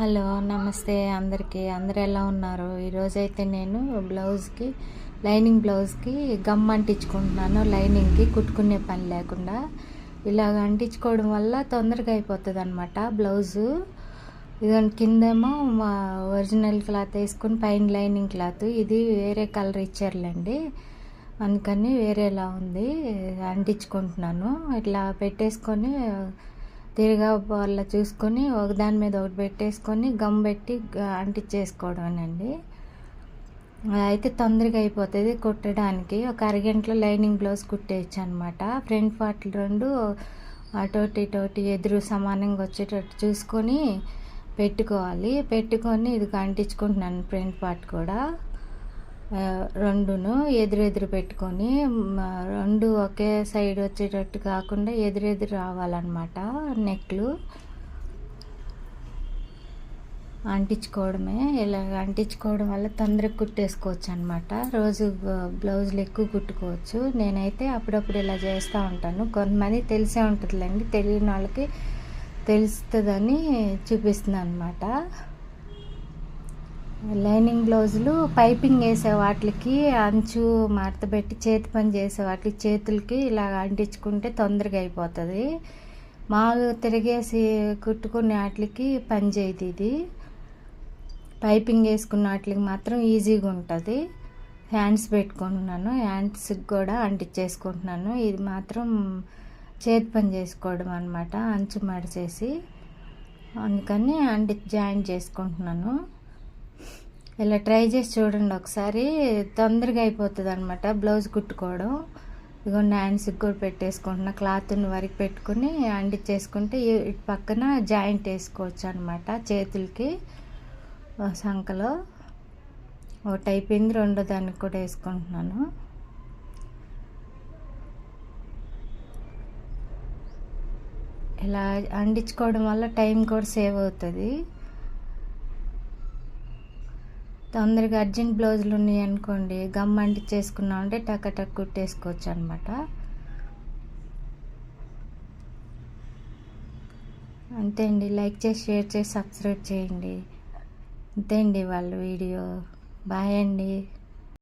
Hello నమస్తే అందరికీ. అందరు ఎలా ఉన్నారు? ఈరోజైతే నేను బ్లౌజ్కి లైనింగ్ బ్లౌజ్కి గమ్ అంటించుకుంటున్నాను. లైనింగ్కి కుట్టుకునే పని లేకుండా. ఇలాగ అంటించుకోవడం వల్ల తొందరగా అయిపోతుంది అనమాట బ్లౌజు. ఇదని కిందేమో మా ఒరిజినల్ క్లాత్ వేసుకుని పైన లైనింగ్ క్లాత్. ఇది వేరే కలర్ ఇచ్చారులేండి. అందుకని వేరేలా ఉంది. అంటించుకుంటున్నాను. ఇట్లా పెట్టేసుకొని తిరిగా వాళ్ళ చూసుకొని ఒకదాని మీద ఒకటి పెట్టేసుకొని గమ్ పెట్టి అంటించేసుకోవడమేనండి. అయితే తొందరగా అయిపోతుంది కుట్టడానికి. ఒక అరగంటలో లైనింగ్ బ్లౌజ్ కుట్టేయచ్చు అనమాట ఫ్రంట్ పార్ట్ రెండు అటోటి ఇటోటి ఎదురు సమానంగా వచ్చేటట్టు చూసుకొని పెట్టుకోవాలి. పెట్టుకొని ఇది అంటించుకుంటున్నాను ఫ్రంట్ పార్ట్ కూడా. రెండును ఎదురెదురు పెట్టుకొని రెండు ఒకే సైడ్ వచ్చేటట్టు కాకుండా ఎదురెదురు రావాలన్నమాట నెక్లు. అంటించుకోవడమే ఇలా అంటించుకోవడం వల్ల తొందరగా కుట్టేసుకోవచ్చు అనమాట రోజు బ్లౌజులు ఎక్కువ కుట్టుకోవచ్చు. నేనైతే అప్పుడప్పుడు ఇలా చేస్తూ ఉంటాను. కొంతమంది తెలిసే ఉంటుందిలేండి తెలియని వాళ్ళకి తెలుస్తుందని చూపిస్తుంది అనమాట లైనింగ్ బ్లౌజులు పైపింగ్ వేసే వాటికి అంచు మడతపెట్టి చేతి పని చేసే వాటికి చేతులకి ఇలా అంటించుకుంటే తొందరగా అయిపోతుంది. మామూలుగా తిరిగేసి కుట్టుకునే వాటికి పని చేయదు ఇది. పైపింగ్ వేసుకున్న వాటికి మాత్రం ఈజీగా ఉంటుంది. హ్యాండ్స్ పెట్టుకుంటున్నాను హ్యాండ్స్కి కూడా అంటించేసుకుంటున్నాను. ఇది మాత్రం చేతి పని చేసుకోవడం అనమాట అంచు మడిచేసి. అందుకని అంటి జాయిన్ చేసుకుంటున్నాను. ఇలా ట్రై చేసి చూడండి ఒకసారి. తొందరగా అయిపోతుంది అనమాట బ్లౌజ్ కుట్టుకోవడం. ఇదిగో హ్యాండ్స్కి కూడా పెట్టేసుకుంటున్నా. క్లాత్ని వరకు పెట్టుకుని అంటించేసుకుంటే ఇటు పక్కన జాయింట్ వేసుకోవచ్చు అనమాట చేతులకి సంకలో ఒకటి అయిపోయింది రెండో దానికి కూడా వేసుకుంటున్నాను. ఇలా అంటించుకోవడం వల్ల టైం కూడా సేవ్ అవుతుంది. తొందరగా అర్జెంట్ బ్లౌజులు ఉన్నాయి అనుకోండి గమ్ అంటించేసుకున్నాం అంటే టక్ టక్ కుట్టేసుకోవచ్చు అనమాట అంతే అండి. లైక్ చేసి షేర్ చేసి సబ్స్క్రైబ్ చేయండి. అంతే అండి వాళ్ళ వీడియో. బాయ్ అండి.